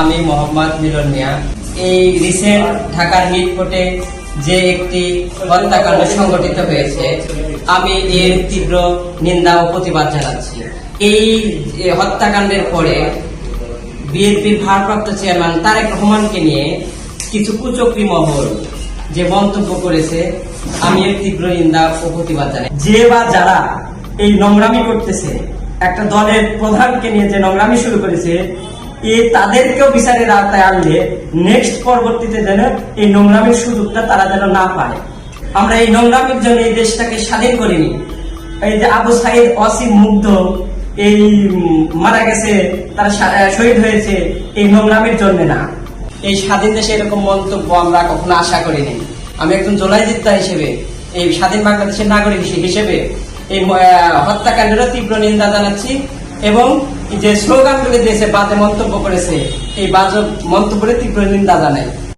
আমি মোহাম্মদ মিলন মিয়া। এই রিসেন্ট ঢাকার মিটফোর্টে যে একটি হত্যাকাণ্ড সংঘটিত হয়েছে, আমি এর তীব্র নিন্দা ও প্রতিবাদ জানাচ্ছি। এই হত্যাকাণ্ডের পরে বিএনপির ভারপ্রাপ্ত চেয়ারম্যান তারেক রহমানকে নিয়ে কিছু কুচক্রি মহল যে মন্তব্য করেছে, আমি এর তীব্র নিন্দা ও প্রতিবাদ জানাই। যে বা যারা এই নোংরামি করতেছে, একটা দলের প্রধানকে নিয়ে যে নোংরামি শুরু করেছে এ তাদেরকেও বিচারের আওতায় আনলে নেক্সট পরবর্তীতে যেন এই নোংরামির সুযোগটা তারা যেন না পায়। আমরা এই নোংরামির জন্য এই দেশটাকে স্বাধীন করিনি। এই যে আবু সাইদ অসীম মুগ্ধ, এই মারা গেছে, তারা শহীদ হয়েছে, এই নোংরামির জন্য না। এই স্বাধীন দেশে এরকম মন্তব্য আমরা কখনো আশা করিনি। আমি একজন জোলাই যোদ্ধা হিসেবে, এই স্বাধীন বাংলাদেশের নাগরিক হিসে- হিসেবে, এই হত্যাকাণ্ডেরও তীব্র নিন্দা জানাচ্ছি এবং যে স্লোগানগুলি দিয়েছে বাজে মন্তব্য করেছে এই বাজে মন্তব্যের তীব্র নিন্দা জানাই